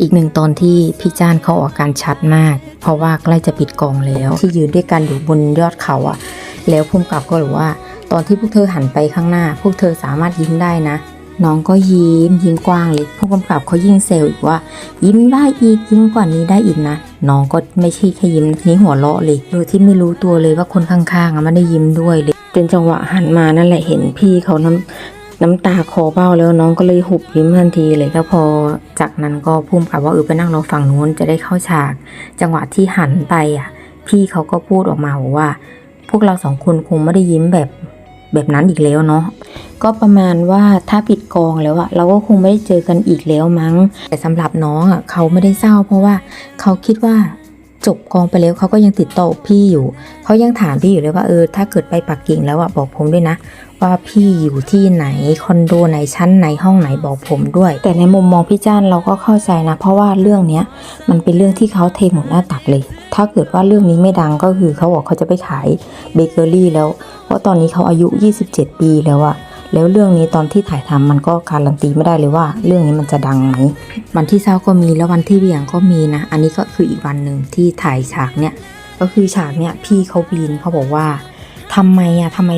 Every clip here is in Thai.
อีกหนึ่งตอนที่พี่จ้านเขาออกอาการชัดมาก เพราะว่าใกล้จะปิดกองแล้ว ที่ยืนด้วยกันอยู่บนยอดเขาอะแล้วภูมิกับก็บอกว่า ตอนที่พวกเธอหันไปข้างหน้า พวกเธอสามารถยิ้มได้นะ น้องก็ยิ้มยิ้มกว้างเลยผู้กำกับเขายิ่งเซลอีกว่า ยิ้มได้อีกยิ้มกว่านี้ได้อีกนะน้องก็ไม่ใช่แค่ยิ้มนี่หัวเราะเลยโดยที่ไม่รู้ตัวเลยว่าคนข้างๆอะไม่ได้ยิ้มด้วยเลยจนจังหวะหันมานั่นแหละเห็นพี่เขาน้ำ น้ำตาคอเบ้าแล้วน้องก็เลยหุบยิ้มทันทีเลยแล้วพอจากนั้นก็พุ่มกับว่าเออไปนั่งรอฝั่งนู้นจะได้เข้าฉาก จังหวะที่หันไปอะ พี่เขาก็พูดออกมาบอกว่า พวกเราสองคนคงไม่ได้ยิ้มแบบแบบนั้นอีกแล้วเนาะก็ประมาณว่าถ้าปิดกองแล้วอะเราก็คงไม่ได้เจอกันอีกแล้วมั้ง แต่สำหรับน้องอะเขาไม่ได้เศร้า เพราะว่าเขาคิดว่า จบกองไปแล้วเขาก็ยังติดต่อพี่อยู่ เขายังถามพี่อยู่เลยว่าเออถ้าเกิดไปปักกิ่งแล้วอะบอกผมด้วยนะ ว่าพี่อยู่ที่ไหนคอนโดไหนชั้นไหนห้องไหนบอกผมด้วย แต่ในมุมมองพี่จ้านเราก็เข้าใจนะ เพราะว่าเรื่องเนี้ยมันเป็นเรื่องที่เขาเทหมดหน้าตักเลย ถ้าเกิดว่าเรื่องนี้ไม่ดังก็คือเขาบอกเขาจะไปขายเบเกอรี่แล้วเพราะตอนนี้เขาอายุ 27 ปีแล้วอะ แล้วเรื่องนี้ตอนที่ถ่ายทำมันก็การันตีไม่ได้เลยว่า เรื่องนี้มันจะดังไหมวันที่เศร้าก็มีแล้ววันที่เบี่ยงก็มีนะ อันนี้ก็คืออีกวันหนึ่งที่ถ่ายฉากเนี่ยก็คือฉากเนี่ยพี่เขาบีนเขาบอกว่าทำไมอะทำไม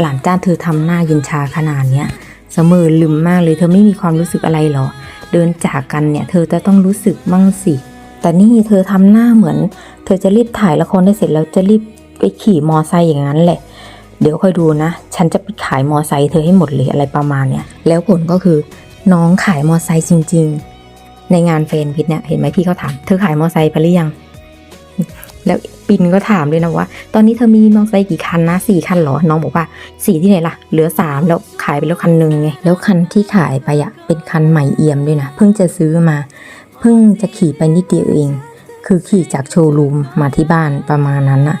หลานจ้าเธอทำหน้าย็นชาขนาดเนี้ยเสมอลืมมากเลย เธอไม่มีความรู้สึกอะไรหรอ เดินจากกันเนี่ย เธอจะต้องรู้สึกมั่งสิแต่นี่เธอทำหน้าเหมือน เธอจะรีบถ่ายละครได้เสร็จแล้วจะรีบไปขี่มอไซค์อย่างนั้นแหละ เดี๋ยวค่อยดูนะ ฉันจะไปขายมอไซค์เธอให้หมดเลยอะไรประมาณเนี้ยแล้วผลก็คือน้องขายมอไซค์จริง ๆ ในงานเฟนพิทเนี่ยเห็นไหมพี่เขาถามเธอขายมอไซค์ไปหรือยัง แล้วปินก็ถามด้วยนะว่า ตอนนี้เธอมีมอไซค์กี่คันนะสี่คันเหรอ น้องบอกว่าสี่ที่ไหนล่ะ เหลือสามแล้วขายไปแล้วคันหนึ่งไงแล้วคันที่ขายไปอะเป็นคันใหม่เอี่ยมด้วยนะเพิ่งจะซื้อมา เพิ่งจะขี่ไปนิดเดียวเอง คือขี่จากโชว์รูมมาที่บ้านประมาณนั้นอะ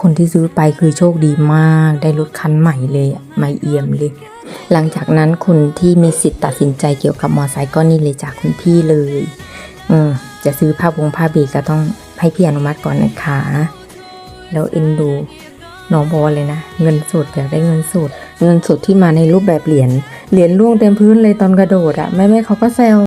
คนที่ซื้อไปคือโชคดีมาก ได้รถคันใหม่เลยใหม่เอี่ยมเลย หลังจากนั้นคนที่มีสิทธิ์ตัดสินใจเกี่ยวกับมอไซค์ก็นี่เลยจากคุณพี่เลย อืมจะซื้อผ้าวงผ้าเบรกก็ต้องให้พี่อนุมัติก่อนนะคะ แล้วเอ็นดูน้องบอกเลยนะ เงินสดอยากได้เงินสด เงินสดที่มาในรูปแบบเหรียญ เหรียญล่วงเต็มพื้นเลยตอนกระโดดอะแม่แม่เขาก็แซว